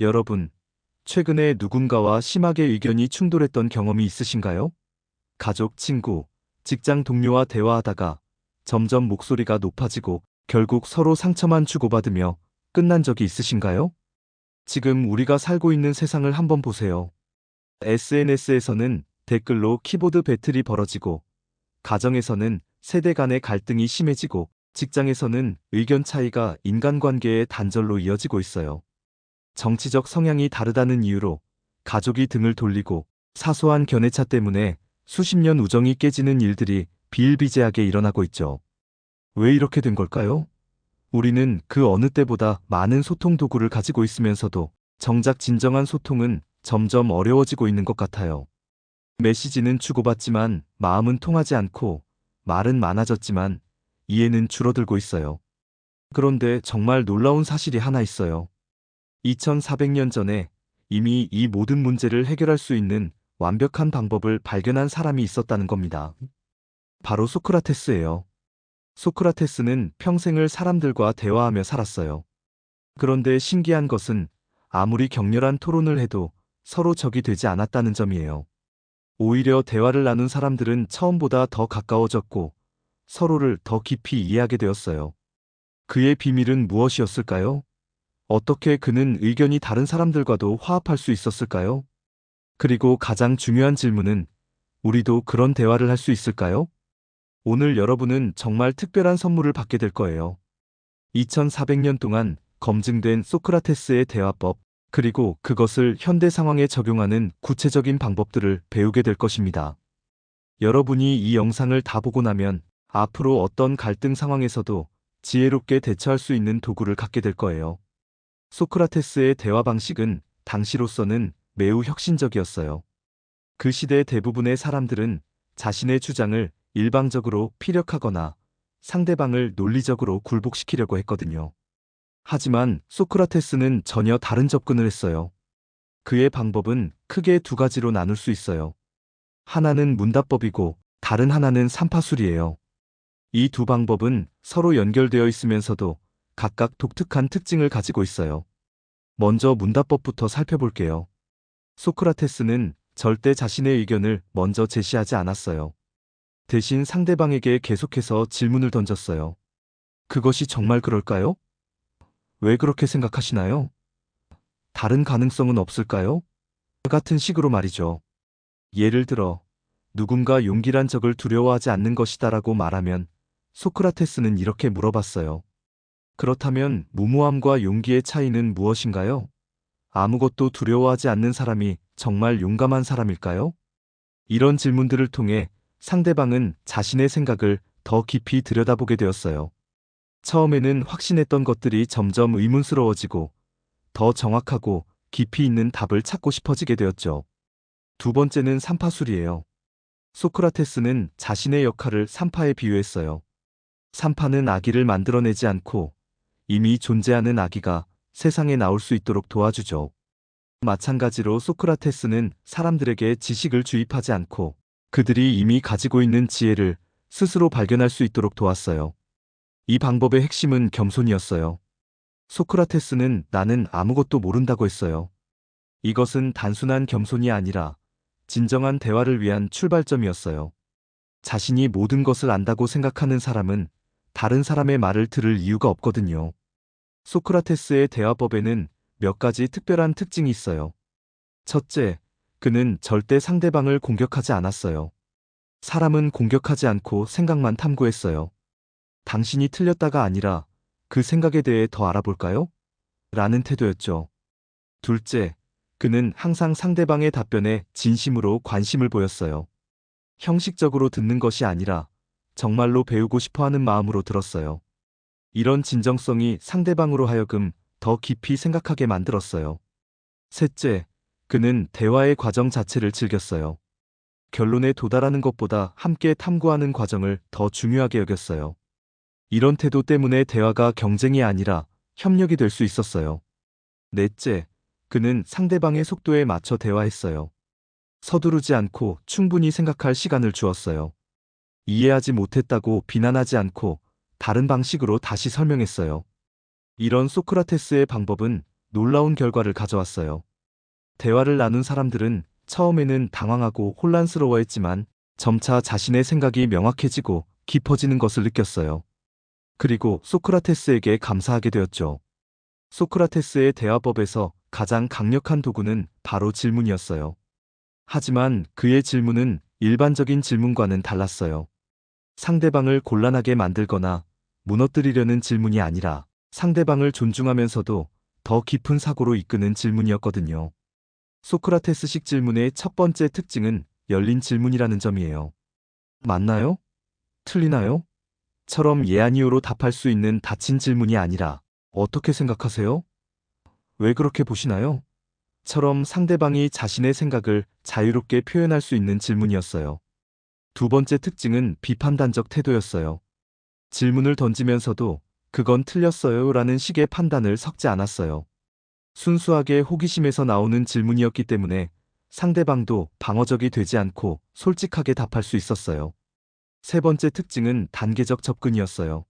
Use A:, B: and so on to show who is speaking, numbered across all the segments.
A: 여러분, 최근에 누군가와 심하게 의견이 충돌했던 경험이 있으신가요? 가족, 친구, 직장 동료와 대화하다가 점점 목소리가 높아지고 결국 서로 상처만 주고받으며 끝난 적이 있으신가요? 지금 우리가 살고 있는 세상을 한번 보세요. SNS에서는 댓글로 키보드 배틀이 벌어지고, 가정에서는 세대 간의 갈등이 심해지고, 직장에서는 의견 차이가 인간관계의 단절로 이어지고 있어요. 정치적 성향이 다르다는 이유로 가족이 등을 돌리고 사소한 견해차 때문에 수십 년 우정이 깨지는 일들이 비일비재하게 일어나고 있죠. 왜 이렇게 된 걸까요? 우리는 그 어느 때보다 많은 소통 도구를 가지고 있으면서도 정작 진정한 소통은 점점 어려워지고 있는 것 같아요. 메시지는 주고받지만 마음은 통하지 않고 말은 많아졌지만 이해는 줄어들고 있어요. 그런데 정말 놀라운 사실이 하나 있어요. 2400년 전에 이미 이 모든 문제를 해결할 수 있는 완벽한 방법을 발견한 사람이 있었다는 겁니다. 바로 소크라테스예요. 소크라테스는 평생을 사람들과 대화하며 살았어요. 그런데 신기한 것은 아무리 격렬한 토론을 해도 서로 적이 되지 않았다는 점이에요. 오히려 대화를 나눈 사람들은 처음보다 더 가까워졌고 서로를 더 깊이 이해하게 되었어요. 그의 비밀은 무엇이었을까요? 어떻게 그는 의견이 다른 사람들과도 화합할 수 있었을까요? 그리고 가장 중요한 질문은 우리도 그런 대화를 할 수 있을까요? 오늘 여러분은 정말 특별한 선물을 받게 될 거예요. 2400년 동안 검증된 소크라테스의 대화법, 그리고 그것을 현대 상황에 적용하는 구체적인 방법들을 배우게 될 것입니다. 여러분이 이 영상을 다 보고 나면 앞으로 어떤 갈등 상황에서도 지혜롭게 대처할 수 있는 도구를 갖게 될 거예요. 소크라테스의 대화 방식은 당시로서는 매우 혁신적이었어요. 그 시대 대부분의 사람들은 자신의 주장을 일방적으로 피력하거나 상대방을 논리적으로 굴복시키려고 했거든요. 하지만 소크라테스는 전혀 다른 접근을 했어요. 그의 방법은 크게 두 가지로 나눌 수 있어요. 하나는 문답법이고 다른 하나는 삼파술이에요. 이 두 방법은 서로 연결되어 있으면서도 각각 독특한 특징을 가지고 있어요. 먼저 문답법부터 살펴볼게요. 소크라테스는 절대 자신의 의견을 먼저 제시하지 않았어요. 대신 상대방에게 계속해서 질문을 던졌어요. 그것이 정말 그럴까요? 왜 그렇게 생각하시나요? 다른 가능성은 없을까요? 같은 식으로 말이죠. 예를 들어, 누군가 용기란 적을 두려워하지 않는 것이다라고 말하면 소크라테스는 이렇게 물어봤어요. 그렇다면 무모함과 용기의 차이는 무엇인가요? 아무것도 두려워하지 않는 사람이 정말 용감한 사람일까요? 이런 질문들을 통해 상대방은 자신의 생각을 더 깊이 들여다보게 되었어요. 처음에는 확신했던 것들이 점점 의문스러워지고 더 정확하고 깊이 있는 답을 찾고 싶어지게 되었죠. 두 번째는 삼파술이에요. 소크라테스는 자신의 역할을 삼파에 비유했어요. 삼파는 아기를 만들어내지 않고 이미 존재하는 아기가 세상에 나올 수 있도록 도와주죠. 마찬가지로 소크라테스는 사람들에게 지식을 주입하지 않고 그들이 이미 가지고 있는 지혜를 스스로 발견할 수 있도록 도왔어요. 이 방법의 핵심은 겸손이었어요. 소크라테스는 나는 아무것도 모른다고 했어요. 이것은 단순한 겸손이 아니라 진정한 대화를 위한 출발점이었어요. 자신이 모든 것을 안다고 생각하는 사람은 다른 사람의 말을 들을 이유가 없거든요. 소크라테스의 대화법에는 몇 가지 특별한 특징이 있어요. 첫째, 그는 절대 상대방을 공격하지 않았어요. 사람은 공격하지 않고 생각만 탐구했어요. 당신이 틀렸다가 아니라 그 생각에 대해 더 알아볼까요? 라는 태도였죠. 둘째, 그는 항상 상대방의 답변에 진심으로 관심을 보였어요. 형식적으로 듣는 것이 아니라 정말로 배우고 싶어 하는 마음으로 들었어요. 이런 진정성이 상대방으로 하여금 더 깊이 생각하게 만들었어요. 셋째, 그는 대화의 과정 자체를 즐겼어요. 결론에 도달하는 것보다 함께 탐구하는 과정을 더 중요하게 여겼어요. 이런 태도 때문에 대화가 경쟁이 아니라 협력이 될 수 있었어요. 넷째, 그는 상대방의 속도에 맞춰 대화했어요. 서두르지 않고 충분히 생각할 시간을 주었어요. 이해하지 못했다고 비난하지 않고 다른 방식으로 다시 설명했어요. 이런 소크라테스의 방법은 놀라운 결과를 가져왔어요. 대화를 나눈 사람들은 처음에는 당황하고 혼란스러워했지만 점차 자신의 생각이 명확해지고 깊어지는 것을 느꼈어요. 그리고 소크라테스에게 감사하게 되었죠. 소크라테스의 대화법에서 가장 강력한 도구는 바로 질문이었어요. 하지만 그의 질문은 일반적인 질문과는 달랐어요. 상대방을 곤란하게 만들거나 무너뜨리려는 질문이 아니라 상대방을 존중하면서도 더 깊은 사고로 이끄는 질문이었거든요. 소크라테스식 질문의 첫 번째 특징은 열린 질문이라는 점이에요. 맞나요? 틀리나요? 처럼 예 아니오로 답할 수 있는 닫힌 질문이 아니라 어떻게 생각하세요? 왜 그렇게 보시나요? 처럼 상대방이 자신의 생각을 자유롭게 표현할 수 있는 질문이었어요. 두 번째 특징은 비판단적 태도였어요. 질문을 던지면서도 그건 틀렸어요 라는 식의 판단을 섞지 않았어요. 순수하게 호기심에서 나오는 질문이었기 때문에 상대방도 방어적이 되지 않고 솔직하게 답할 수 있었어요. 세 번째 특징은 단계적 접근이었어요.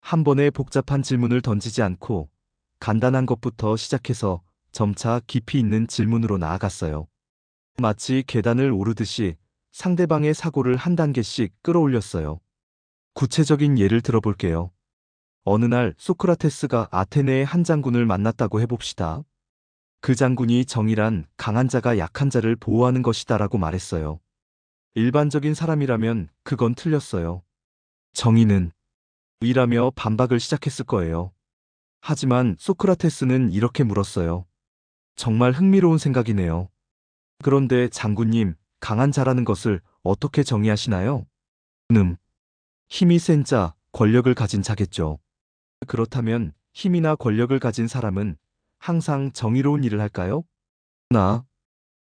A: 한 번에 복잡한 질문을 던지지 않고 간단한 것부터 시작해서 점차 깊이 있는 질문으로 나아갔어요. 마치 계단을 오르듯이 상대방의 사고를 한 단계씩 끌어올렸어요. 구체적인 예를 들어볼게요. 어느 날 소크라테스가 아테네의 한 장군을 만났다고 해봅시다. 그 장군이 정의란 강한 자가 약한 자를 보호하는 것이다 라고 말했어요. 일반적인 사람이라면 그건 틀렸어요. 정의는 이라며 반박을 시작했을 거예요. 하지만 소크라테스는 이렇게 물었어요. 정말 흥미로운 생각이네요. 그런데 장군님, 강한 자라는 것을 어떻게 정의하시나요? 음. 힘이 센 자, 권력을 가진 자겠죠. 그렇다면 힘이나 권력을 가진 사람은 항상 정의로운 일을 할까요? 나,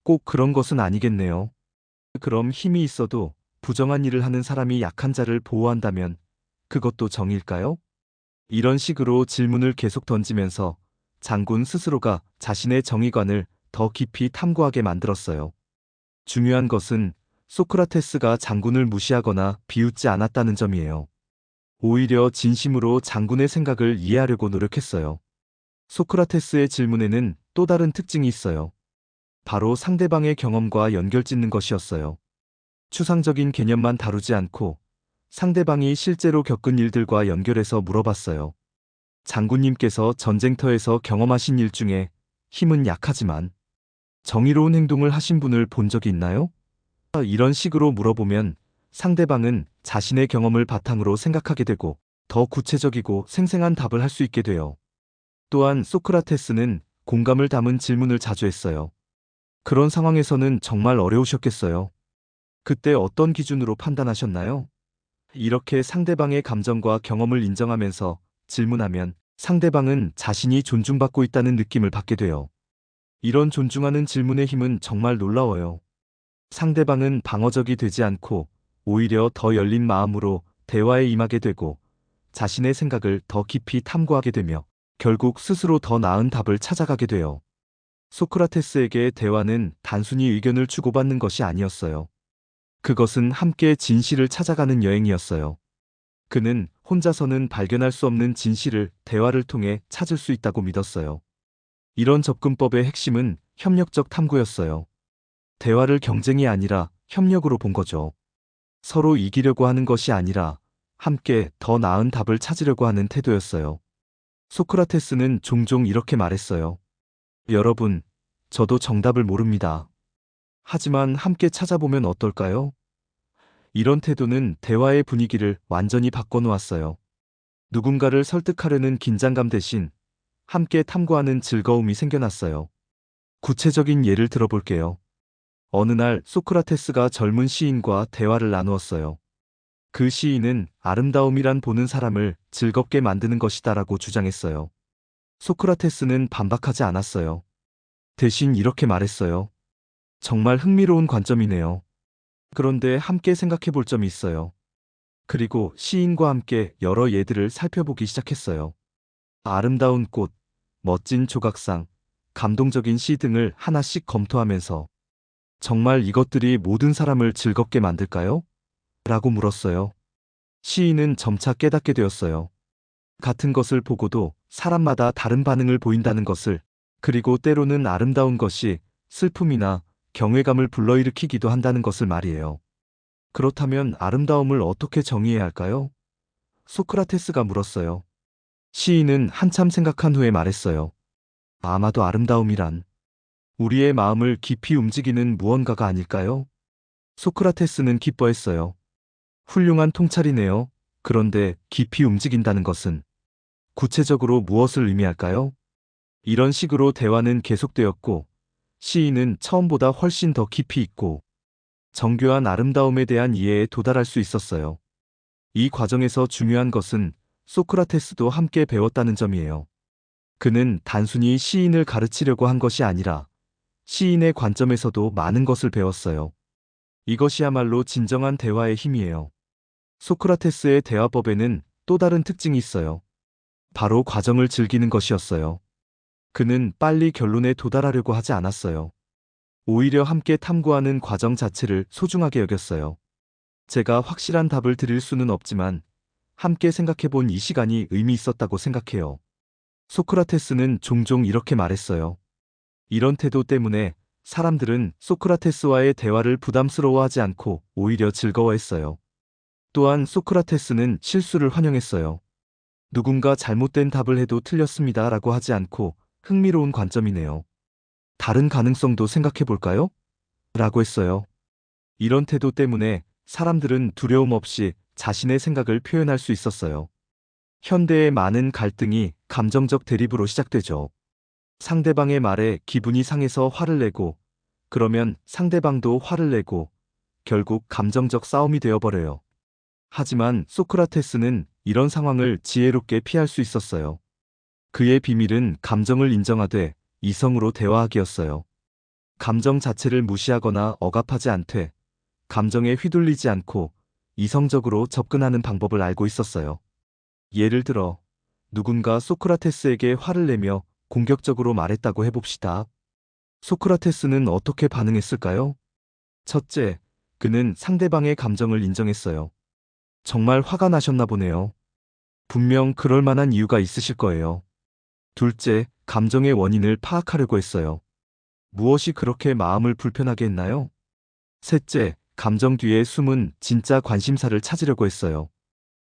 A: 꼭 그런 것은 아니겠네요. 그럼 힘이 있어도 부정한 일을 하는 사람이 약한 자를 보호한다면 그것도 정의일까요? 이런 식으로 질문을 계속 던지면서 장군 스스로가 자신의 정의관을 더 깊이 탐구하게 만들었어요. 중요한 것은 소크라테스가 장군을 무시하거나 비웃지 않았다는 점이에요. 오히려 진심으로 장군의 생각을 이해하려고 노력했어요. 소크라테스의 질문에는 또 다른 특징이 있어요. 바로 상대방의 경험과 연결 짓는 것이었어요. 추상적인 개념만 다루지 않고 상대방이 실제로 겪은 일들과 연결해서 물어봤어요. 장군님께서 전쟁터에서 경험하신 일 중에 힘은 약하지만 정의로운 행동을 하신 분을 본 적이 있나요? 이런 식으로 물어보면 상대방은 자신의 경험을 바탕으로 생각하게 되고 더 구체적이고 생생한 답을 할 수 있게 돼요. 또한 소크라테스는 공감을 담은 질문을 자주 했어요. 그런 상황에서는 정말 어려우셨겠어요. 그때 어떤 기준으로 판단하셨나요? 이렇게 상대방의 감정과 경험을 인정하면서 질문하면 상대방은 자신이 존중받고 있다는 느낌을 받게 돼요. 이런 존중하는 질문의 힘은 정말 놀라워요. 상대방은 방어적이 되지 않고 오히려 더 열린 마음으로 대화에 임하게 되고 자신의 생각을 더 깊이 탐구하게 되며 결국 스스로 더 나은 답을 찾아가게 돼요. 소크라테스에게 대화는 단순히 의견을 주고받는 것이 아니었어요. 그것은 함께 진실을 찾아가는 여행이었어요. 그는 혼자서는 발견할 수 없는 진실을 대화를 통해 찾을 수 있다고 믿었어요. 이런 접근법의 핵심은 협력적 탐구였어요. 대화를 경쟁이 아니라 협력으로 본 거죠. 서로 이기려고 하는 것이 아니라 함께 더 나은 답을 찾으려고 하는 태도였어요. 소크라테스는 종종 이렇게 말했어요. 여러분, 저도 정답을 모릅니다. 하지만 함께 찾아보면 어떨까요? 이런 태도는 대화의 분위기를 완전히 바꿔놓았어요. 누군가를 설득하려는 긴장감 대신 함께 탐구하는 즐거움이 생겨났어요. 구체적인 예를 들어볼게요. 어느 날 소크라테스가 젊은 시인과 대화를 나누었어요. 그 시인은 아름다움이란 보는 사람을 즐겁게 만드는 것이다라고 주장했어요. 소크라테스는 반박하지 않았어요. 대신 이렇게 말했어요. 정말 흥미로운 관점이네요. 그런데 함께 생각해 볼 점이 있어요. 그리고 시인과 함께 여러 예들을 살펴보기 시작했어요. 아름다운 꽃, 멋진 조각상, 감동적인 시 등을 하나씩 검토하면서 정말 이것들이 모든 사람을 즐겁게 만들까요? 라고 물었어요. 시인은 점차 깨닫게 되었어요. 같은 것을 보고도 사람마다 다른 반응을 보인다는 것을 그리고 때로는 아름다운 것이 슬픔이나 경외감을 불러일으키기도 한다는 것을 말이에요. 그렇다면 아름다움을 어떻게 정의해야 할까요? 소크라테스가 물었어요. 시인은 한참 생각한 후에 말했어요. 아마도 아름다움이란 우리의 마음을 깊이 움직이는 무언가가 아닐까요? 소크라테스는 기뻐했어요. 훌륭한 통찰이네요. 그런데 깊이 움직인다는 것은 구체적으로 무엇을 의미할까요? 이런 식으로 대화는 계속되었고 시인은 처음보다 훨씬 더 깊이 있고 정교한 아름다움에 대한 이해에 도달할 수 있었어요. 이 과정에서 중요한 것은 소크라테스도 함께 배웠다는 점이에요. 그는 단순히 시인을 가르치려고 한 것이 아니라 시인의 관점에서도 많은 것을 배웠어요. 이것이야말로 진정한 대화의 힘이에요. 소크라테스의 대화법에는 또 다른 특징이 있어요. 바로 과정을 즐기는 것이었어요. 그는 빨리 결론에 도달하려고 하지 않았어요. 오히려 함께 탐구하는 과정 자체를 소중하게 여겼어요. 제가 확실한 답을 드릴 수는 없지만 함께 생각해 본 이 시간이 의미 있었다고 생각해요. 소크라테스는 종종 이렇게 말했어요. 이런 태도 때문에 사람들은 소크라테스와의 대화를 부담스러워하지 않고 오히려 즐거워했어요. 또한 소크라테스는 실수를 환영했어요. 누군가 잘못된 답을 해도 틀렸습니다 라고 하지 않고 흥미로운 관점이네요. 다른 가능성도 생각해 볼까요? 라고 했어요. 이런 태도 때문에 사람들은 두려움 없이 자신의 생각을 표현할 수 있었어요. 현대의 많은 갈등이 감정적 대립으로 시작되죠. 상대방의 말에 기분이 상해서 화를 내고, 그러면 상대방도 화를 내고, 결국 감정적 싸움이 되어버려요. 하지만 소크라테스는 이런 상황을 지혜롭게 피할 수 있었어요. 그의 비밀은 감정을 인정하되 이성으로 대화하기였어요. 감정 자체를 무시하거나 억압하지 않되 감정에 휘둘리지 않고 이성적으로 접근하는 방법을 알고 있었어요. 예를 들어 누군가 소크라테스에게 화를 내며 공격적으로 말했다고 해봅시다. 소크라테스는 어떻게 반응했을까요? 첫째, 그는 상대방의 감정을 인정했어요. 정말 화가 나셨나 보네요. 분명 그럴 만한 이유가 있으실 거예요. 둘째, 감정의 원인을 파악하려고 했어요. 무엇이 그렇게 마음을 불편하게 했나요? 셋째, 감정 뒤에 숨은 진짜 관심사를 찾으려고 했어요.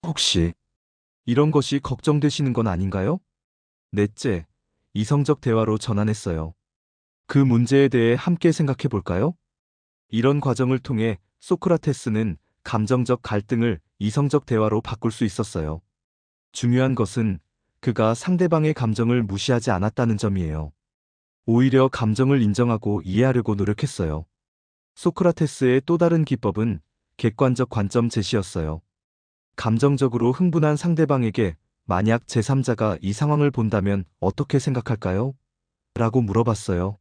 A: 혹시 이런 것이 걱정되시는 건 아닌가요? 넷째, 이성적 대화로 전환했어요. 그 문제에 대해 함께 생각해 볼까요? 이런 과정을 통해 소크라테스는 감정적 갈등을 이성적 대화로 바꿀 수 있었어요. 중요한 것은 그가 상대방의 감정을 무시하지 않았다는 점이에요. 오히려 감정을 인정하고 이해하려고 노력했어요. 소크라테스의 또 다른 기법은 객관적 관점 제시였어요. 감정적으로 흥분한 상대방에게 만약 제3자가 이 상황을 본다면 어떻게 생각할까요? 라고 물어봤어요.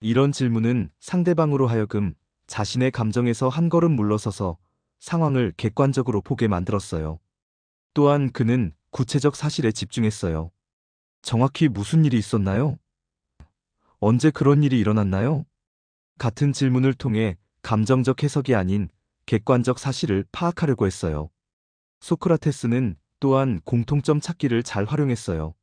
A: 이런 질문은 상대방으로 하여금 자신의 감정에서 한 걸음 물러서서 상황을 객관적으로 보게 만들었어요. 또한 그는 구체적 사실에 집중했어요. 정확히 무슨 일이 있었나요? 언제 그런 일이 일어났나요? 같은 질문을 통해 감정적 해석이 아닌 객관적 사실을 파악하려고 했어요. 소크라테스는 또한 공통점 찾기를 잘 활용했어요.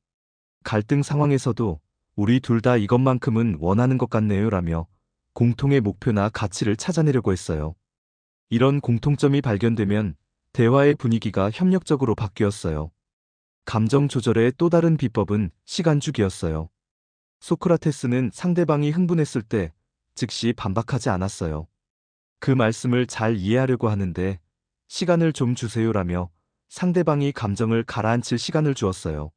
A: 갈등 상황에서도 우리 둘 다 이것만큼은 원하는 것 같네요 라며 공통의 목표나 가치를 찾아내려고 했어요. 이런 공통점이 발견되면 대화의 분위기가 협력적으로 바뀌었어요. 감정 조절의 또 다른 비법은 시간 주기였어요. 소크라테스는 상대방이 흥분했을 때 즉시 반박하지 않았어요. 그 말씀을 잘 이해하려고 하는데 시간을 좀 주세요라며 상대방이 감정을 가라앉힐 시간을 주었어요.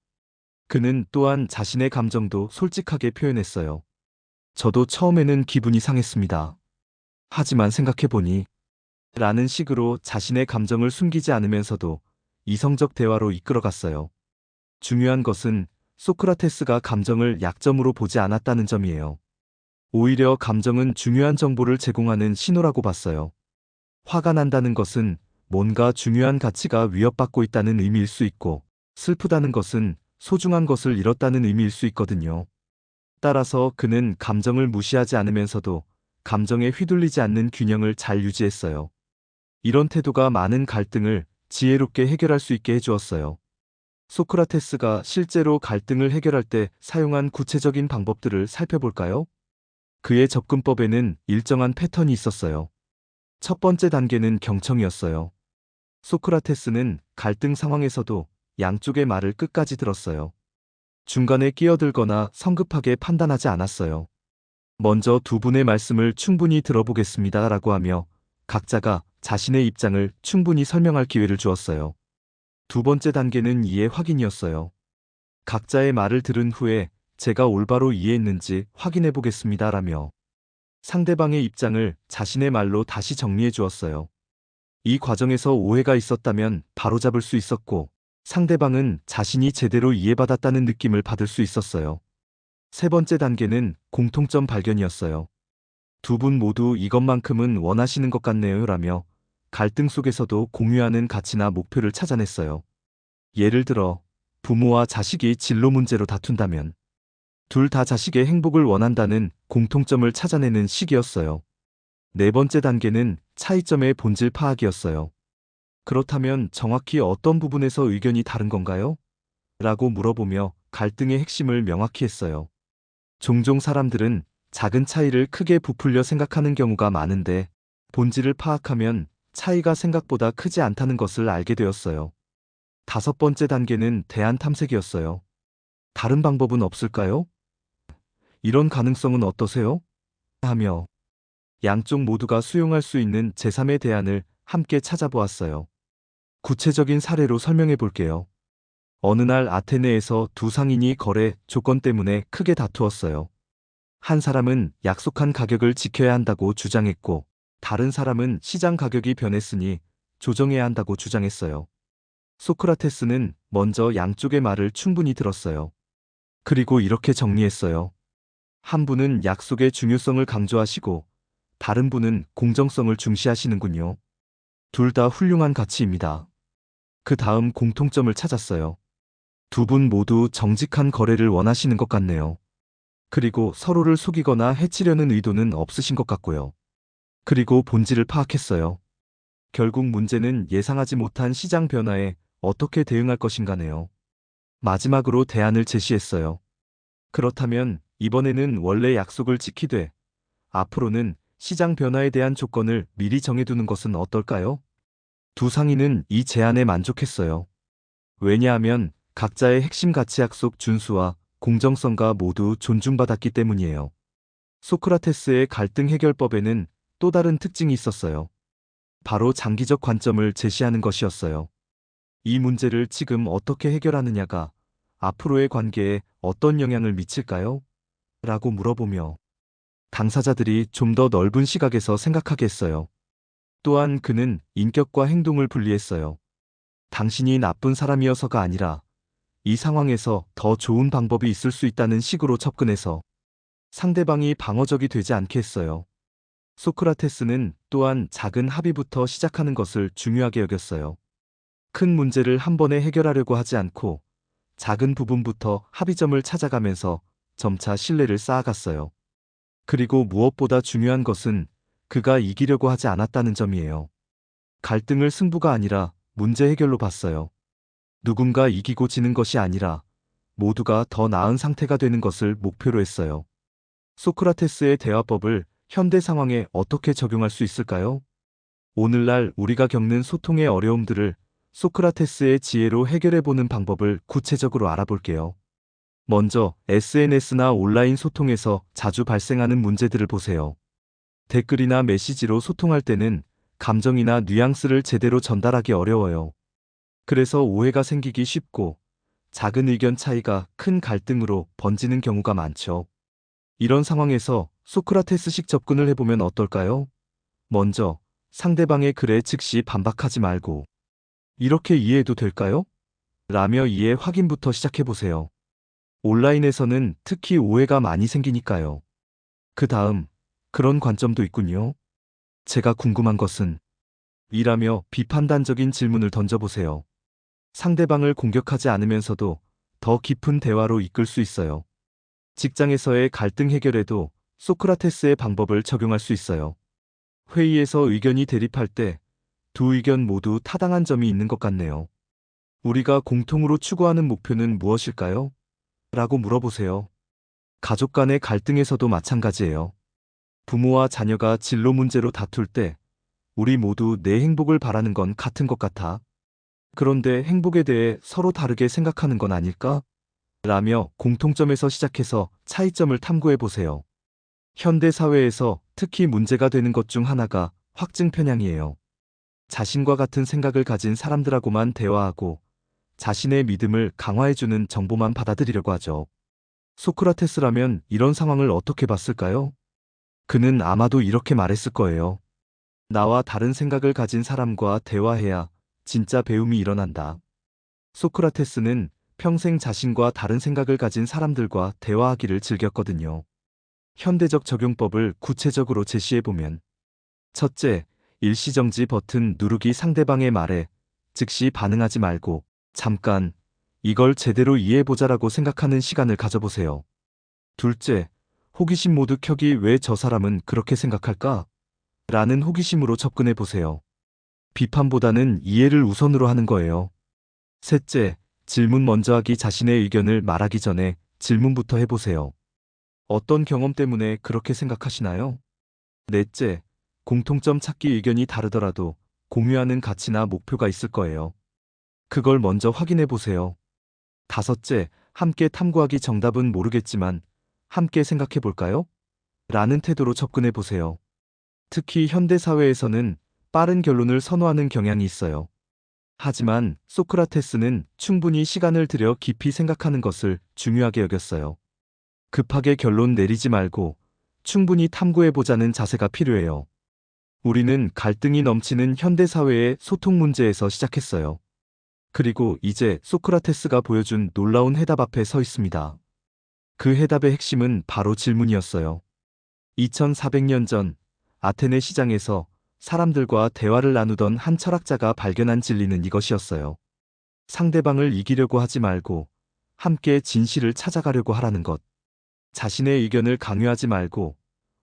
A: 그는 또한 자신의 감정도 솔직하게 표현했어요. 저도 처음에는 기분이 상했습니다. 하지만 생각해보니 라는 식으로 자신의 감정을 숨기지 않으면서도 이성적 대화로 이끌어갔어요. 중요한 것은 소크라테스가 감정을 약점으로 보지 않았다는 점이에요. 오히려 감정은 중요한 정보를 제공하는 신호라고 봤어요. 화가 난다는 것은 뭔가 중요한 가치가 위협받고 있다는 의미일 수 있고, 슬프다는 것은 소중한 것을 잃었다는 의미일 수 있거든요. 따라서 그는 감정을 무시하지 않으면서도 감정에 휘둘리지 않는 균형을 잘 유지했어요. 이런 태도가 많은 갈등을 지혜롭게 해결할 수 있게 해주었어요. 소크라테스가 실제로 갈등을 해결할 때 사용한 구체적인 방법들을 살펴볼까요? 그의 접근법에는 일정한 패턴이 있었어요. 첫 번째 단계는 경청이었어요. 소크라테스는 갈등 상황에서도 양쪽의 말을 끝까지 들었어요. 중간에 끼어들거나 성급하게 판단하지 않았어요. 먼저 두 분의 말씀을 충분히 들어보겠습니다 라고 하며 각자가 자신의 입장을 충분히 설명할 기회를 주었어요. 두 번째 단계는 이해 확인이었어요. 각자의 말을 들은 후에 제가 올바로 이해했는지 확인해 보겠습니다 라며 상대방의 입장을 자신의 말로 다시 정리해 주었어요. 이 과정에서 오해가 있었다면 바로잡을 수 있었고 상대방은 자신이 제대로 이해받았다는 느낌을 받을 수 있었어요. 세 번째 단계는 공통점 발견이었어요. 두 분 모두 이것만큼은 원하시는 것 같네요 라며 갈등 속에서도 공유하는 가치나 목표를 찾아냈어요. 예를 들어 부모와 자식이 진로 문제로 다툰다면 둘 다 자식의 행복을 원한다는 공통점을 찾아내는 시기였어요. 네 번째 단계는 차이점의 본질 파악이었어요. 그렇다면 정확히 어떤 부분에서 의견이 다른 건가요? 라고 물어보며 갈등의 핵심을 명확히 했어요. 종종 사람들은 작은 차이를 크게 부풀려 생각하는 경우가 많은데 본질을 파악하면 차이가 생각보다 크지 않다는 것을 알게 되었어요. 다섯 번째 단계는 대안 탐색이었어요. 다른 방법은 없을까요? 이런 가능성은 어떠세요? 하며 양쪽 모두가 수용할 수 있는 제3의 대안을 함께 찾아보았어요. 구체적인 사례로 설명해 볼게요. 어느 날 아테네에서 두 상인이 거래 조건 때문에 크게 다투었어요. 한 사람은 약속한 가격을 지켜야 한다고 주장했고, 다른 사람은 시장 가격이 변했으니 조정해야 한다고 주장했어요. 소크라테스는 먼저 양쪽의 말을 충분히 들었어요. 그리고 이렇게 정리했어요. 한 분은 약속의 중요성을 강조하시고, 다른 분은 공정성을 중시하시는군요. 둘 다 훌륭한 가치입니다. 그 다음 공통점을 찾았어요. 두 분 모두 정직한 거래를 원하시는 것 같네요. 그리고 서로를 속이거나 해치려는 의도는 없으신 것 같고요. 그리고 본질을 파악했어요. 결국 문제는 예상하지 못한 시장 변화에 어떻게 대응할 것인가네요. 마지막으로 대안을 제시했어요. 그렇다면 이번에는 원래 약속을 지키되 앞으로는 시장 변화에 대한 조건을 미리 정해두는 것은 어떨까요? 두 상인은 이 제안에 만족했어요. 왜냐하면 각자의 핵심 가치 약속 준수와 공정성과 모두 존중받았기 때문이에요. 소크라테스의 갈등 해결법에는 또 다른 특징이 있었어요. 바로 장기적 관점을 제시하는 것이었어요. 이 문제를 지금 어떻게 해결하느냐가 앞으로의 관계에 어떤 영향을 미칠까요? 라고 물어보며 당사자들이 좀 더 넓은 시각에서 생각하게 했어요. 또한 그는 인격과 행동을 분리했어요. 당신이 나쁜 사람이어서가 아니라 이 상황에서 더 좋은 방법이 있을 수 있다는 식으로 접근해서 상대방이 방어적이 되지 않게 했어요. 소크라테스는 또한 작은 합의부터 시작하는 것을 중요하게 여겼어요. 큰 문제를 한 번에 해결하려고 하지 않고 작은 부분부터 합의점을 찾아가면서 점차 신뢰를 쌓아갔어요. 그리고 무엇보다 중요한 것은 그가 이기려고 하지 않았다는 점이에요. 갈등을 승부가 아니라 문제 해결로 봤어요. 누군가 이기고 지는 것이 아니라 모두가 더 나은 상태가 되는 것을 목표로 했어요. 소크라테스의 대화법을 현대 상황에 어떻게 적용할 수 있을까요? 오늘날 우리가 겪는 소통의 어려움들을 소크라테스의 지혜로 해결해보는 방법을 구체적으로 알아볼게요. 먼저 SNS나 온라인 소통에서 자주 발생하는 문제들을 보세요. 댓글이나 메시지로 소통할 때는 감정이나 뉘앙스를 제대로 전달하기 어려워요. 그래서 오해가 생기기 쉽고 작은 의견 차이가 큰 갈등으로 번지는 경우가 많죠. 이런 상황에서 소크라테스식 접근을 해보면 어떨까요? 먼저 상대방의 글에 즉시 반박하지 말고 이렇게 이해해도 될까요? 라며 이해 확인부터 시작해보세요. 온라인에서는 특히 오해가 많이 생기니까요. 그 다음, 그런 관점도 있군요. 제가 궁금한 것은 이라며 비판단적인 질문을 던져보세요. 상대방을 공격하지 않으면서도 더 깊은 대화로 이끌 수 있어요. 직장에서의 갈등 해결에도 소크라테스의 방법을 적용할 수 있어요. 회의에서 의견이 대립할 때 두 의견 모두 타당한 점이 있는 것 같네요. 우리가 공통으로 추구하는 목표는 무엇일까요? 라고 물어보세요. 가족 간의 갈등에서도 마찬가지예요. 부모와 자녀가 진로 문제로 다툴 때 우리 모두 내 행복을 바라는 건 같은 것 같아. 그런데 행복에 대해 서로 다르게 생각하는 건 아닐까? 라며 공통점에서 시작해서 차이점을 탐구해 보세요. 현대 사회에서 특히 문제가 되는 것 중 하나가 확증 편향이에요. 자신과 같은 생각을 가진 사람들하고만 대화하고 자신의 믿음을 강화해주는 정보만 받아들이려고 하죠. 소크라테스라면 이런 상황을 어떻게 봤을까요? 그는 아마도 이렇게 말했을 거예요. 나와 다른 생각을 가진 사람과 대화해야 진짜 배움이 일어난다. 소크라테스는 평생 자신과 다른 생각을 가진 사람들과 대화하기를 즐겼거든요. 현대적 적용법을 구체적으로 제시해보면 첫째, 일시정지 버튼 누르기 상대방의 말에 즉시 반응하지 말고 잠깐 이걸 제대로 이해해보자라고 생각하는 시간을 가져보세요. 둘째, 호기심 모드 켜기 왜 저 사람은 그렇게 생각할까? 라는 호기심으로 접근해 보세요. 비판보다는 이해를 우선으로 하는 거예요. 셋째, 질문 먼저 하기 자신의 의견을 말하기 전에 질문부터 해보세요. 어떤 경험 때문에 그렇게 생각하시나요? 넷째, 공통점 찾기 의견이 다르더라도 공유하는 가치나 목표가 있을 거예요. 그걸 먼저 확인해 보세요. 다섯째, 함께 탐구하기 정답은 모르겠지만 함께 생각해 볼까요? 라는 태도로 접근해 보세요. 특히 현대 사회에서는 빠른 결론을 선호하는 경향이 있어요. 하지만 소크라테스는 충분히 시간을 들여 깊이 생각하는 것을 중요하게 여겼어요. 급하게 결론 내리지 말고 충분히 탐구해 보자는 자세가 필요해요. 우리는 갈등이 넘치는 현대 사회의 소통 문제에서 시작했어요. 그리고 이제 소크라테스가 보여준 놀라운 해답 앞에 서 있습니다. 그 해답의 핵심은 바로 질문이었어요. 2400년 전 아테네 시장에서 사람들과 대화를 나누던 한 철학자가 발견한 진리는 이것이었어요. 상대방을 이기려고 하지 말고 함께 진실을 찾아가려고 하라는 것. 자신의 의견을 강요하지 말고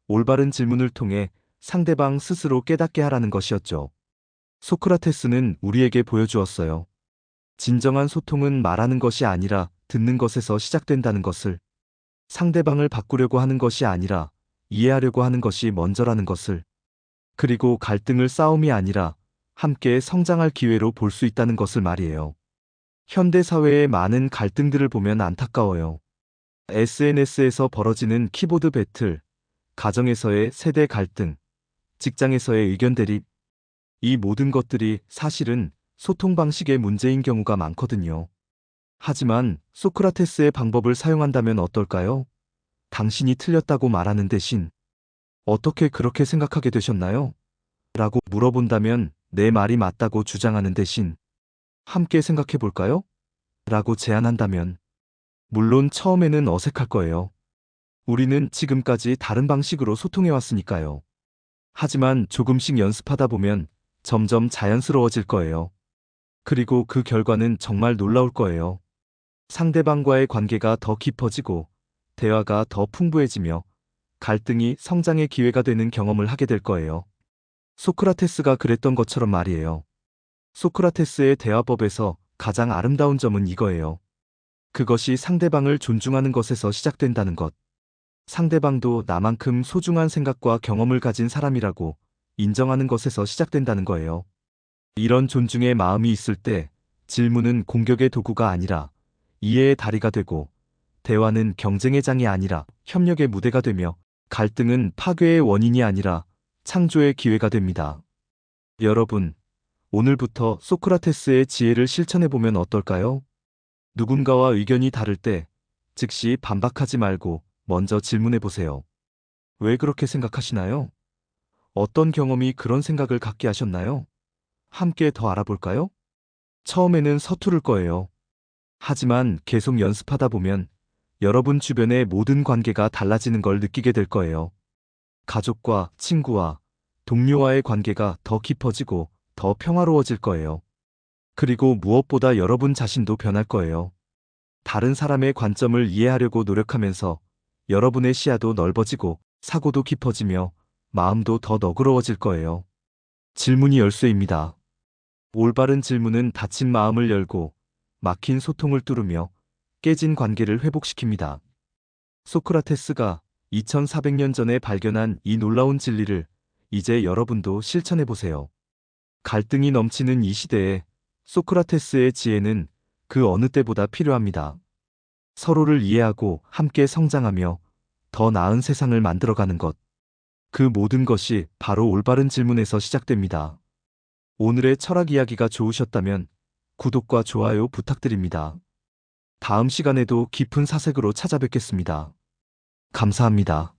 A: 올바른 질문을 통해 상대방 스스로 깨닫게 하라는 것이었죠. 소크라테스는 우리에게 보여주었어요. 진정한 소통은 말하는 것이 아니라 듣는 것에서 시작된다는 것을 상대방을 바꾸려고 하는 것이 아니라 이해하려고 하는 것이 먼저라는 것을 그리고 갈등을 싸움이 아니라 함께 성장할 기회로 볼 수 있다는 것을 말이에요. 현대 사회의 많은 갈등들을 보면 안타까워요. SNS에서 벌어지는 키보드 배틀, 가정에서의 세대 갈등, 직장에서의 의견 대립, 이 모든 것들이 사실은 소통 방식의 문제인 경우가 많거든요. 하지만 소크라테스의 방법을 사용한다면 어떨까요? 당신이 틀렸다고 말하는 대신 어떻게 그렇게 생각하게 되셨나요? 라고 물어본다면 내 말이 맞다고 주장하는 대신 함께 생각해 볼까요? 라고 제안한다면 물론 처음에는 어색할 거예요. 우리는 지금까지 다른 방식으로 소통해 왔으니까요. 하지만 조금씩 연습하다 보면 점점 자연스러워질 거예요. 그리고 그 결과는 정말 놀라울 거예요. 상대방과의 관계가 더 깊어지고 대화가 더 풍부해지며 갈등이 성장의 기회가 되는 경험을 하게 될 거예요. 소크라테스가 그랬던 것처럼 말이에요. 소크라테스의 대화법에서 가장 아름다운 점은 이거예요. 그것이 상대방을 존중하는 것에서 시작된다는 것. 상대방도 나만큼 소중한 생각과 경험을 가진 사람이라고 인정하는 것에서 시작된다는 거예요. 이런 존중의 마음이 있을 때 질문은 공격의 도구가 아니라 이해의 다리가 되고 대화는 경쟁의 장이 아니라 협력의 무대가 되며 갈등은 파괴의 원인이 아니라 창조의 기회가 됩니다. 여러분, 오늘부터 소크라테스의 지혜를 실천해보면 어떨까요? 누군가와 의견이 다를 때 즉시 반박하지 말고 먼저 질문해보세요. 왜 그렇게 생각하시나요? 어떤 경험이 그런 생각을 갖게 하셨나요? 함께 더 알아볼까요? 처음에는 서투를 거예요. 하지만 계속 연습하다 보면 여러분 주변의 모든 관계가 달라지는 걸 느끼게 될 거예요. 가족과 친구와 동료와의 관계가 더 깊어지고 더 평화로워질 거예요. 그리고 무엇보다 여러분 자신도 변할 거예요. 다른 사람의 관점을 이해하려고 노력하면서 여러분의 시야도 넓어지고 사고도 깊어지며 마음도 더 너그러워질 거예요. 질문이 열쇠입니다. 올바른 질문은 닫힌 마음을 열고 막힌 소통을 뚫으며 깨진 관계를 회복시킵니다. 소크라테스가 2400년 전에 발견한 이 놀라운 진리를 이제 여러분도 실천해 보세요. 갈등이 넘치는 이 시대에 소크라테스의 지혜는 그 어느 때보다 필요합니다. 서로를 이해하고 함께 성장하며 더 나은 세상을 만들어가는 것. 그 모든 것이 바로 올바른 질문에서 시작됩니다. 오늘의 철학 이야기가 좋으셨다면 구독과 좋아요 부탁드립니다. 다음 시간에도 깊은 사색으로 찾아뵙겠습니다. 감사합니다.